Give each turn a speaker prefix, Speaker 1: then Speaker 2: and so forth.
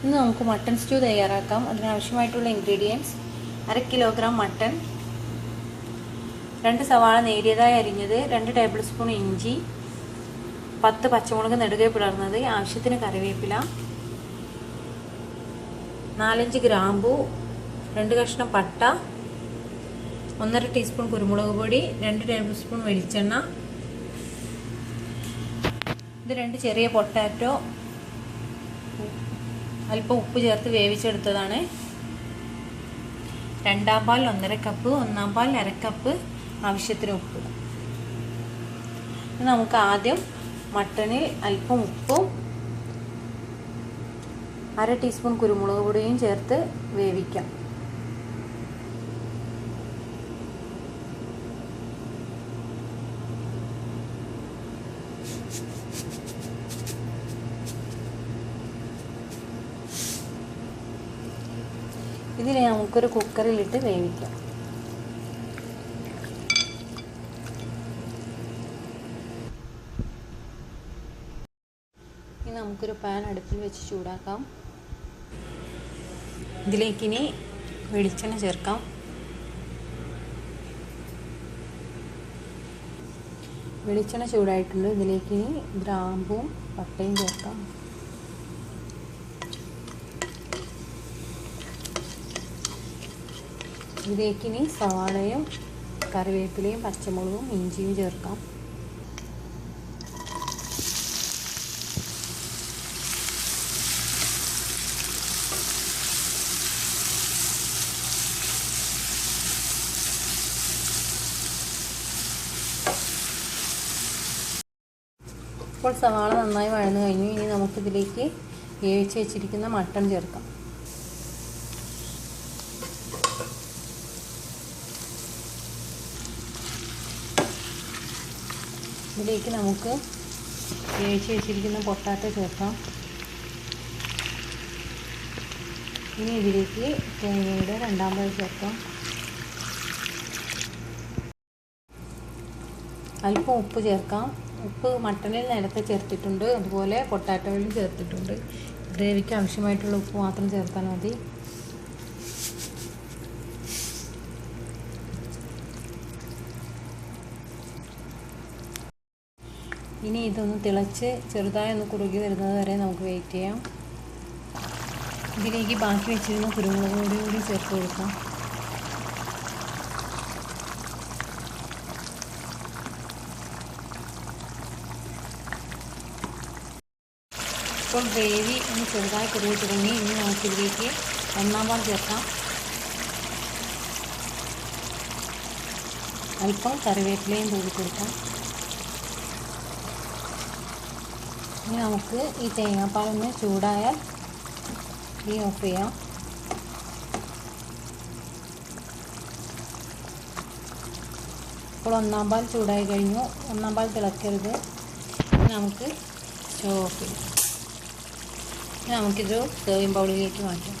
Speaker 1: ഇന്ന് നമുക്ക് mutton stew തയ്യാറാക്കാം. അതിനാവശ്യമായിട്ടുള്ള ഇൻഗ്രീഡിയൻസ് അര കിലോഗ്രാം മട്ടൺ രണ്ട് സവാള നേരിയതായി അരിഞ്ഞത് രണ്ട് ടേബിൾ സ്പൂൺ ഇഞ്ചി പത്ത് പച്ചമുളക് നെടുകെ പിളർന്നത് ആവശ്യത്തിന് കറിവേപ്പില നാലഞ്ച് ഗ്രാമ്പു രണ്ട് കഷ്ണം പട്ട ഒന്നര ടീസ്പൂൺ കുരുമുളക് പൊടി രണ്ട് ടേബിൾ സ്പൂൺ വെളിച്ചെണ്ണ ഇത് രണ്ട് ചെറിയ പൊട്ടാറ്റോ അല്പം ഉപ്പ് ചേർത്ത് വേവിച്ചെടുത്തതാണ്. രണ്ടാം പാൽ ഒന്നര കപ്പ് ഒന്നാം പാൽ അരക്കപ്പ് ആവശ്യത്തിന് ഉപ്പ്. നമുക്ക് ആദ്യം മട്ടണിൽ അല്പം ഉപ്പും അര ടീസ്പൂൺ കുരുമുളക് പൊടിയും ചേർത്ത് വേവിക്കാം. ഇതിനെ നമുക്കൊരു കുക്കറിലിട്ട് വേവിക്കാം. ഇനി നമുക്കൊരു പാൻ അടുപ്പിൽ വെച്ച് ചൂടാക്കാം. ഇതിലേക്കിനി വെളിച്ചെണ്ണ ചേർക്കാം. വെളിച്ചെണ്ണ ചൂടായിട്ടുണ്ട്. ഇതിലേക്കിനി ഗ്രാമ്പും പട്ടയും ചേർക്കാം. ഇതിലേക്കിനി സവാളയും കറിവേപ്പിലയും പച്ചമുളകും ഇഞ്ചിയും ചേർക്കാം. ഇപ്പോൾ സവാള നന്നായി വഴന്നു കഴിഞ്ഞു. ഇനി നമുക്കിതിലേക്ക് വേവിച്ച് വെച്ചിരിക്കുന്ന മട്ടൺ ചേർക്കാം. ഇതിലേക്ക് നമുക്ക് വേവിച്ച് വെച്ചിരിക്കുന്ന പൊട്ടാത്ത ചേർക്കാം. ഇനി ഇതിലേക്ക് തേങ്ങയുടെ രണ്ടാം ചേർക്കാം. അല്പം ഉപ്പ് ചേർക്കാം. ഉപ്പ് മട്ടണിൽ നേരത്തെ ചേർത്തിട്ടുണ്ട്. അതുപോലെ പൊട്ടാറ്റോയിലും ചേർത്തിട്ടുണ്ട്. ഗ്രേവിക്ക് ആവശ്യമായിട്ടുള്ള ഉപ്പ് മാത്രം ചേർത്താൽ മതി. ഇനി ഇതൊന്ന് തിളച്ച് ചെറുതായി ഒന്ന് കുറുകി വരുന്നത് വരെ നമുക്ക് വെയിറ്റ് ചെയ്യാം. ഇതിലേക്ക് ബാക്കി വെച്ചിരുന്ന കുരുമുളക് കൂടി ചേർത്ത് കൊടുക്കാം. ഇപ്പോൾ ഗ്രേവി ഒന്ന് ചെറുതായി കുറുകി തുടങ്ങി. ഇനി നമുക്കിതിലേക്ക് ഒന്നാം പാൽ ചേർക്കാം. അല്പം കറിവേപ്പിലയും തൂടി കൊടുക്കാം. ഇനി നമുക്ക് ഈ തേങ്ങാപ്പാലൊന്ന് ചൂടായാൽ ഈ ഓഫ് ചെയ്യാം. ഇപ്പോൾ ഒന്നാം പാൽ ചൂടായി കഴിഞ്ഞു. ഒന്നാം പാൽ തിളക്കരുത്. നമുക്ക് സ്റ്റവ് ഓഫ് ചെയ്യാം നമുക്കിത് സേവിംഗ് ബൗളിലേക്ക് മാറ്റാം.